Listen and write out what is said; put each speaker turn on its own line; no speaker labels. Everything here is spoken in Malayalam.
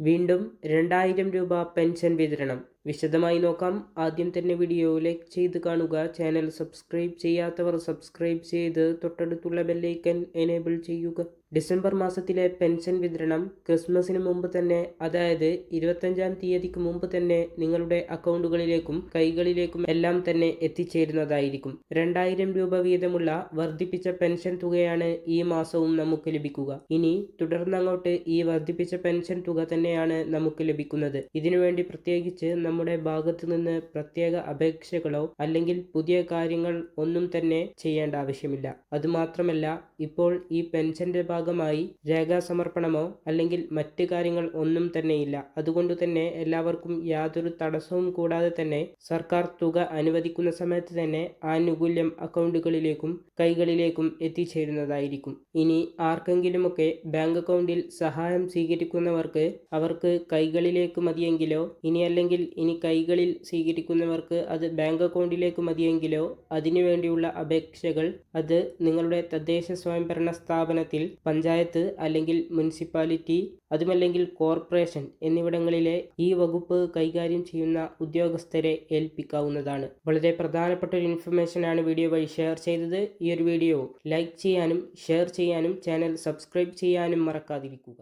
വീണ്ടും രണ്ടായിരം രൂപ പെൻഷൻ വിതരണം. വിശദമായി നോക്കാം. ആദ്യം തന്നെ വീഡിയോ ലൈക്ക് ചെയ്ത് കാണുക. ചാനൽ സബ്സ്ക്രൈബ് ചെയ്യാത്തവർ സബ്സ്ക്രൈബ് ചെയ്ത് തൊട്ടടുത്തുള്ള ബെല്ലൈക്കൻ എനേബിൾ ചെയ്യുക. ഡിസംബർ മാസത്തിലെ പെൻഷൻ വിതരണം ക്രിസ്മസിന് മുമ്പ് തന്നെ അതായത് ഇരുപത്തഞ്ചാം തീയതിക്ക് മുമ്പ് തന്നെ നിങ്ങളുടെ അക്കൗണ്ടുകളിലേക്കും കൈകളിലേക്കും എല്ലാം തന്നെ എത്തിച്ചേരുന്നതായിരിക്കും. രണ്ടായിരം രൂപ വീതമുള്ള വർദ്ധിപ്പിച്ച പെൻഷൻ തുകയാണ് ഈ മാസവും നമുക്ക് ലഭിക്കുക. ഇനി തുടർന്നങ്ങോട്ട് ഈ വർദ്ധിപ്പിച്ച പെൻഷൻ തുക തന്നെയാണ് നമുക്ക് ലഭിക്കുന്നത്. ഇതിനുവേണ്ടി പ്രത്യേകിച്ച് നമ്മുടെ ഭാഗത്തു നിന്ന് പ്രത്യേക അപേക്ഷകളോ അല്ലെങ്കിൽ പുതിയ കാര്യങ്ങൾ ഒന്നും തന്നെ ചെയ്യേണ്ട ആവശ്യമില്ല. അതുമാത്രമല്ല ഇപ്പോൾ ഈ പെൻഷന്റെ ഭാഗമായി രേഖാസമർപ്പണമോ അല്ലെങ്കിൽ മറ്റ് കാര്യങ്ങൾ ഒന്നും തന്നെയില്ല അതുകൊണ്ട് തന്നെ എല്ലാവർക്കും യാതൊരു തടസ്സവും കൂടാതെ തന്നെ സർക്കാർ തുക അനുവദിക്കുന്ന സമയത്ത് തന്നെ ആനുകൂല്യം അക്കൗണ്ടുകളിലേക്കും കൈകളിലേക്കും എത്തിച്ചേരുന്നതായിരിക്കും. ഇനി ആർക്കെങ്കിലുമൊക്കെ ബാങ്ക് അക്കൗണ്ടിൽ സഹായം സ്വീകരിക്കുന്നവർക്ക് അവർക്ക് കൈകളിലേക്ക് മതിയെങ്കിലോ ഇനി അല്ലെങ്കിൽ ഇനി കൈകളിൽ സ്വീകരിക്കുന്നവർക്ക് അത് ബാങ്ക് അക്കൗണ്ടിലേക്ക് മതിയെങ്കിലോ അതിനുവേണ്ടിയുള്ള അപേക്ഷകൾ അത് നിങ്ങളുടെ തദ്ദേശ സ്വയംഭരണ സ്ഥാപനത്തിൽ പഞ്ചായത്ത് അല്ലെങ്കിൽ മുനിസിപ്പാലിറ്റി അതുമല്ലെങ്കിൽ കോർപ്പറേഷൻ എന്നിവിടങ്ങളിലെ ഈ വകുപ്പ് കൈകാര്യം ചെയ്യുന്ന ഉദ്യോഗസ്ഥരെ ഏൽപ്പിക്കാവുന്നതാണ്. വളരെ പ്രധാനപ്പെട്ട ഒരു ഇൻഫർമേഷൻ ആണ് വീഡിയോ വഴി ഷെയർ ചെയ്തത്. ഈ ഒരു വീഡിയോ ലൈക്ക് ചെയ്യാനും ഷെയർ ചെയ്യാനും ചാനൽ സബ്സ്ക്രൈബ് ചെയ്യാനും മറക്കാതിരിക്കുക.